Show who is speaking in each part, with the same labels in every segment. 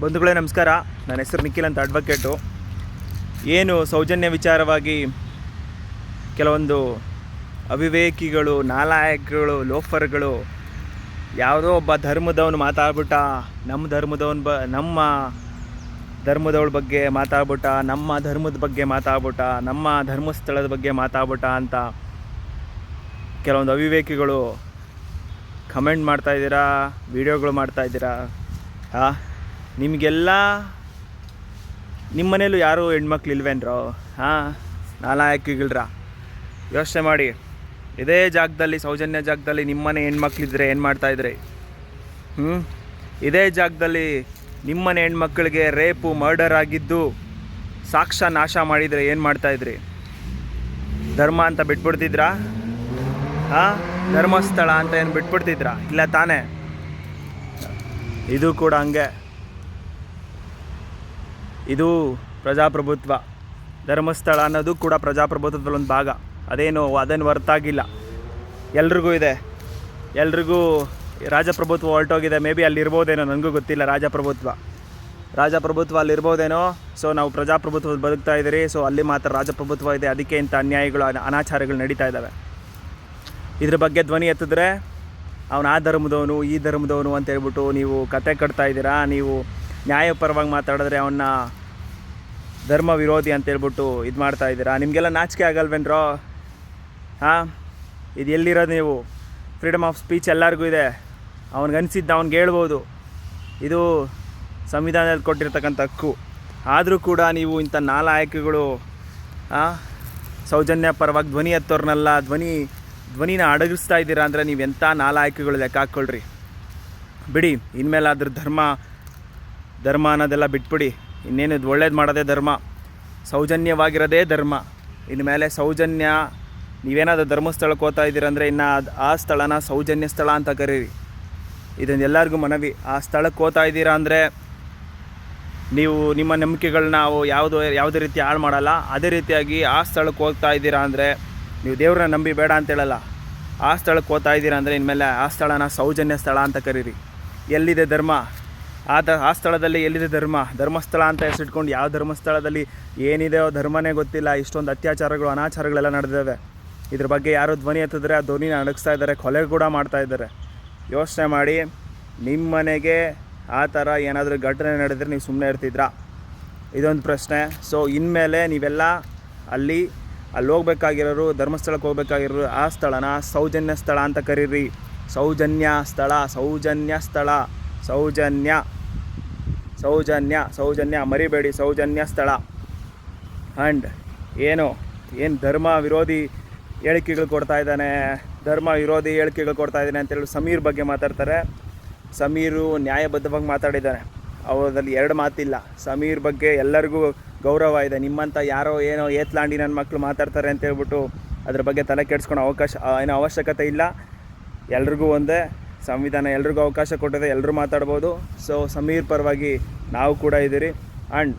Speaker 1: ಬಂಧುಗಳೇ ನಮಸ್ಕಾರ. ನನ್ನ ಹೆಸರು ನಿಖಿಲ್ ಅಂತ ಅಡ್ವೊಕೇಟು ಏನು ಸೌಜನ್ಯ ವಿಚಾರವಾಗಿ ಕೆಲವೊಂದು ಅವಿವೇಕಿಗಳು, ನಾಲಾಯಕಗಳು, ಲೋಫರ್ಗಳು, ಯಾವುದೋ ಒಬ್ಬ ಧರ್ಮದವನು ಮಾತಾಡ್ಬಿಟ್ಟ, ನಮ್ಮ ಧರ್ಮದವನ ಬ, ನಮ್ಮ ಧರ್ಮದವಳ ಬಗ್ಗೆ ಮಾತಾಡ್ಬಿಟ್ಟ, ನಮ್ಮ ಧರ್ಮದ ಬಗ್ಗೆ ಮಾತಾಡ್ಬಿಟ್ಟ, ನಮ್ಮ ಧರ್ಮಸ್ಥಳದ ಬಗ್ಗೆ ಮಾತಾಡ್ಬಿಟ್ಟ ಅಂತ ಕೆಲವೊಂದು ಅವಿವೇಕಿಗಳು ಕಮೆಂಟ್ ಮಾಡ್ತಾಯಿದ್ದೀರಾ ವಿಡಿಯೋಗಳು ಮಾಡ್ತಾ ಇದ್ದೀರಾ? ಹಾಂ ನಿಮಗೆಲ್ಲ ನಿಮ್ಮ ಮನೇಲೂ ಯಾರೂ ಹೆಣ್ಮಕ್ಳು ಇಲ್ವೇನ್ರೋ? ಹಾಂ? ನಾಲಾಯಕಿಗಳ್ರ ಯೋಚನೆ ಮಾಡಿ. ಇದೇ ಜಾಗದಲ್ಲಿ, ಸೌಜನ್ಯ ಜಾಗದಲ್ಲಿ ನಿಮ್ಮ ಮನೆ ಹೆಣ್ಮಕ್ಳಿದ್ರೆ ಏನು ಮಾಡ್ತಾಯಿದ್ರಿ ಹ್ಞೂ ಇದೇ ಜಾಗದಲ್ಲಿ ನಿಮ್ಮನೆ ಹೆಣ್ಮಕ್ಳಿಗೆ ರೇಪು, ಮರ್ಡರ್ ಆಗಿದ್ದು ಸಾಕ್ಷ್ಯ ನಾಶ ಮಾಡಿದರೆ ಏನು ಮಾಡ್ತಾಯಿದ್ರಿ ಧರ್ಮ ಅಂತ ಬಿಟ್ಬಿಡ್ತಿದ್ರಾ? ಹಾಂ? ಧರ್ಮಸ್ಥಳ ಅಂತ ಏನು ಬಿಟ್ಬಿಡ್ತಿದ್ರಾ? ಇಲ್ಲ ತಾನೇ? ಇದು ಕೂಡ ಹಂಗೆ. ಇದು ಪ್ರಜಾಪ್ರಭುತ್ವ. ಧರ್ಮಸ್ಥಳ ಅನ್ನೋದು ಕೂಡ ಪ್ರಜಾಪ್ರಭುತ್ವದಲ್ಲಿ ಒಂದು ಭಾಗ. ಅದೇನು ಅದೇನು ಹೊರತಾಗಿಲ್ಲ. ಎಲ್ರಿಗೂ ಇದೆ. ಎಲ್ರಿಗೂ ರಾಜಪ್ರಭುತ್ವ ಹೊರಟೋಗಿದೆ. ಮೇ ಬಿ ಅಲ್ಲಿ ಇರ್ಬೋದೇನೋ, ನನಗೂ ಗೊತ್ತಿಲ್ಲ ರಾಜಪ್ರಭುತ್ವ. ರಾಜಪ್ರಭುತ್ವ ಅಲ್ಲಿ ಇರ್ಬೋದೇನೋ ಸೊ ನಾವು ಪ್ರಜಾಪ್ರಭುತ್ವ ಬದುಕ್ತಾ ಇದ್ದೀರಿ. ಸೊ ಅಲ್ಲಿ ಮಾತ್ರ ರಾಜಪ್ರಭುತ್ವ ಇದೆ. ಅದಕ್ಕೆ ಇಂಥ ಅನ್ಯಾಯಗಳು, ಅನಾಚಾರಗಳು ನಡೀತಾ ಇದ್ದಾವೆ. ಇದ್ರ ಬಗ್ಗೆ ಧ್ವನಿ ಎತ್ತಿದ್ರೆ ಅವನು ಆ ಧರ್ಮದವನು, ಈ ಧರ್ಮದವನು ಅಂತ ಹೇಳ್ಬಿಟ್ಟು ನೀವು ಕತೆ ಕಟ್ತಾ ಇದ್ದೀರಾ? ನೀವು ನ್ಯಾಯಪರವಾಗಿ ಮಾತಾಡಿದ್ರೆ ಅವನ್ನ ಧರ್ಮ ವಿರೋಧಿ ಅಂತ ಹೇಳ್ಬಿಟ್ಟು ಇದು ಮಾಡ್ತಾ ಇದ್ದೀರಾ? ನಿಮಗೆಲ್ಲ ನಾಚಿಕೆ ಆಗಲ್ವೇನ್ರೋ? ಹಾಂ? ಇದು ಎಲ್ಲಿರೋದು ನೀವು? ಫ್ರೀಡಮ್ ಆಫ್ ಸ್ಪೀಚ್ ಎಲ್ಲರಿಗೂ ಇದೆ. ಅವ್ನಿಗನ್ಸಿದ್ದು ಅವ್ನಿಗೆ ಹೇಳ್ಬೋದು. ಇದು ಸಂವಿಧಾನದಲ್ಲಿ ಕೊಟ್ಟಿರ್ತಕ್ಕಂಥ ಹಕ್ಕು. ಆದರೂ ಕೂಡ ನೀವು ಇಂಥ ನಾಲ್ಕು ಆಯ್ಕೆಗಳು ಸೌಜನ್ಯ ಪರವಾಗಿ ಧ್ವನಿ ಎತ್ತೋರ್ನೆಲ್ಲ, ಧ್ವನಿ ಧ್ವನಿನ ಅಡಗಿಸ್ತಾ ಇದ್ದೀರಾ ಅಂದರೆ ನೀವು ಎಂಥ ನಾಲಾಯಕಗಳು ಲೆಕ್ಕ ಹಾಕ್ಕೊಳ್ರಿ. ಬಿಡಿ, ಇನ್ಮೇಲಾದ್ರೂ ಧರ್ಮ ಧರ್ಮ ಅನ್ನೋದೆಲ್ಲ ಬಿಟ್ಬಿಡಿ. ಇನ್ನೇನು ಇದು ಒಳ್ಳೇದು ಮಾಡೋದೇ ಧರ್ಮ. ಸೌಜನ್ಯವಾಗಿರೋದೇ ಧರ್ಮ. ಇನ್ಮೇಲೆ ಸೌಜನ್ಯ, ನೀವೇನಾದರೂ ಧರ್ಮಸ್ಥಳಕ್ಕೆ ಹೋಗ್ತಾ ಇದ್ದೀರಂದರೆ ಇನ್ನು ಅದು ಆ ಸ್ಥಳನ ಸೌಜನ್ಯ ಸ್ಥಳ ಅಂತ ಕರೀರಿ. ಇದನ್ನು ಎಲ್ಲರಿಗೂ ಮನವಿ. ಆ ಸ್ಥಳಕ್ಕೆ ಹೋಗ್ತಾ ಇದ್ದೀರಾ ಅಂದರೆ ನೀವು ನಿಮ್ಮ ನಂಬಿಕೆಗಳನ್ನ ನಾವು ಯಾವುದು, ಯಾವುದೇ ರೀತಿ ಹಾಳು ಮಾಡಲ್ಲ. ಅದೇ ರೀತಿಯಾಗಿ ಆ ಸ್ಥಳಕ್ಕೆ ಹೋಗ್ತಾ ಇದ್ದೀರಾ ಅಂದರೆ ನೀವು ದೇವ್ರನ್ನ ನಂಬಿ ಬೇಡ ಅಂತ ಹೇಳಲ್ಲ. ಆ ಸ್ಥಳಕ್ಕೆ ಹೋಗ್ತಾ ಇದ್ದೀರಾ ಅಂದರೆ ಇನ್ಮೇಲೆ ಆ ಸ್ಥಳನ ಸೌಜನ್ಯ ಸ್ಥಳ ಅಂತ ಕರೀರಿ. ಎಲ್ಲಿದೆ ಧರ್ಮ? ಆ ದ, ಆ ಸ್ಥಳದಲ್ಲಿ ಎಲ್ಲಿದೆ ಧರ್ಮ? ಧರ್ಮಸ್ಥಳ ಅಂತ ಹೆಸರಿಟ್ಕೊಂಡು ಯಾವ ಧರ್ಮಸ್ಥಳದಲ್ಲಿ ಏನಿದೆಯೋ ಧರ್ಮನೇ ಗೊತ್ತಿಲ್ಲ, ಇಷ್ಟೊಂದು ಅತ್ಯಾಚಾರಗಳು, ಅನಾಚಾರಗಳೆಲ್ಲ ನಡೆದಿವೆ ಇದ್ರ ಬಗ್ಗೆ ಯಾರು ಧ್ವನಿ ಎತ್ತಿದ್ರೆ ಆ ಧ್ವನಿನ ಅಡಗಿಸ್ತಾ ಇದ್ದಾರೆ, ಕೊಲೆ ಕೂಡ ಮಾಡ್ತಾ ಇದ್ದಾರೆ. ಯೋಚನೆ ಮಾಡಿ ನಿಮ್ಮ ಮನೆಗೆ ಆ ಥರ ಏನಾದರೂ ಘಟನೆ ನಡೆದರೆ ನೀವು ಸುಮ್ಮನೆ ಇರ್ತಿದ್ರಾ? ಇದೊಂದು ಪ್ರಶ್ನೆ. ಸೊ ಇನ್ಮೇಲೆ ನೀವೆಲ್ಲ ಅಲ್ಲಿ ಅಲ್ಲಿ ಹೋಗ್ಬೇಕಾಗಿರೋರು, ಧರ್ಮಸ್ಥಳಕ್ಕೆ ಹೋಗ್ಬೇಕಾಗಿರೋರು, ಆ ಸ್ಥಳನ ಸೌಜನ್ಯ ಸ್ಥಳ ಅಂತ ಕರೀರಿ. ಸೌಜನ್ಯ ಸ್ಥಳ ಸೌಜನ್ಯ ಸ್ಥಳ, ಸೌಜನ್ಯ ಸೌಜನ್ಯ ಸೌಜನ್ಯ ಮರಿಬೇಡಿ, ಸೌಜನ್ಯ ಸ್ಥಳ. ಆ್ಯಂಡ್ ಏನು ಏನು ಧರ್ಮ ವಿರೋಧಿ ಹೇಳಿಕೆಗಳು ಕೊಡ್ತಾ ಇದ್ದಾನೆ? ಧರ್ಮ ವಿರೋಧಿ ಹೇಳಿಕೆಗಳು ಕೊಡ್ತಾ ಇದ್ದಾನೆ ಅಂತೇಳಿ ಸಮೀರ್ ಬಗ್ಗೆ ಮಾತಾಡ್ತಾರೆ. ಸಮೀರು ನ್ಯಾಯಬದ್ಧವಾಗಿ ಮಾತಾಡಿದ್ದಾನೆ. ಅವರಲ್ಲಿ ಎರಡು ಮಾತಿಲ್ಲ. ಸಮೀರ್ ಬಗ್ಗೆ ಎಲ್ಲರಿಗೂ ಗೌರವ ಇದೆ. ನಿಮ್ಮಂಥ ಯಾರೋ ಏನೋ ಏತ್ಲಾಂಡಿ ನನ್ನ ಮಕ್ಕಳು ಮಾತಾಡ್ತಾರೆ ಅಂತ ಹೇಳ್ಬಿಟ್ಟು ಅದ್ರ ಬಗ್ಗೆ ತಲೆ ಕೆಡಿಸ್ಕೊಳೋ ಅವಕಾಶ ಏನೋ ಅವಶ್ಯಕತೆ ಇಲ್ಲ. ಎಲ್ರಿಗೂ ಒಂದೇ ಸಂವಿಧಾನ, ಎಲ್ರಿಗೂ ಅವಕಾಶ ಕೊಟ್ಟಿದೆ ಎಲ್ಲರೂ ಮಾತಾಡ್ಬೋದು. ಸೊ ಸಮೀರ್ ಪರವಾಗಿ ನಾವು ಕೂಡ ಇದ್ದೀರಿ. ಆ್ಯಂಡ್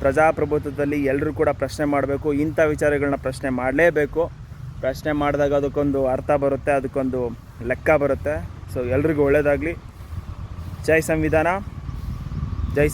Speaker 1: ಪ್ರಜಾಪ್ರಭುತ್ವದಲ್ಲಿ ಎಲ್ಲರೂ ಕೂಡ ಪ್ರಶ್ನೆ ಮಾಡಬೇಕು, ಇಂಥ ವಿಚಾರಗಳನ್ನ ಪ್ರಶ್ನೆ ಮಾಡಲೇಬೇಕು. ಪ್ರಶ್ನೆ ಮಾಡಿದಾಗ ಅದಕ್ಕೊಂದು ಅರ್ಥ ಬರುತ್ತೆ, ಅದಕ್ಕೊಂದು ಲೆಕ್ಕ ಬರುತ್ತೆ. ಸೊ ಎಲ್ರಿಗೂ ಒಳ್ಳೆಯದಾಗಲಿ ಜೈ ಸಂವಿಧಾನ, ಜೈ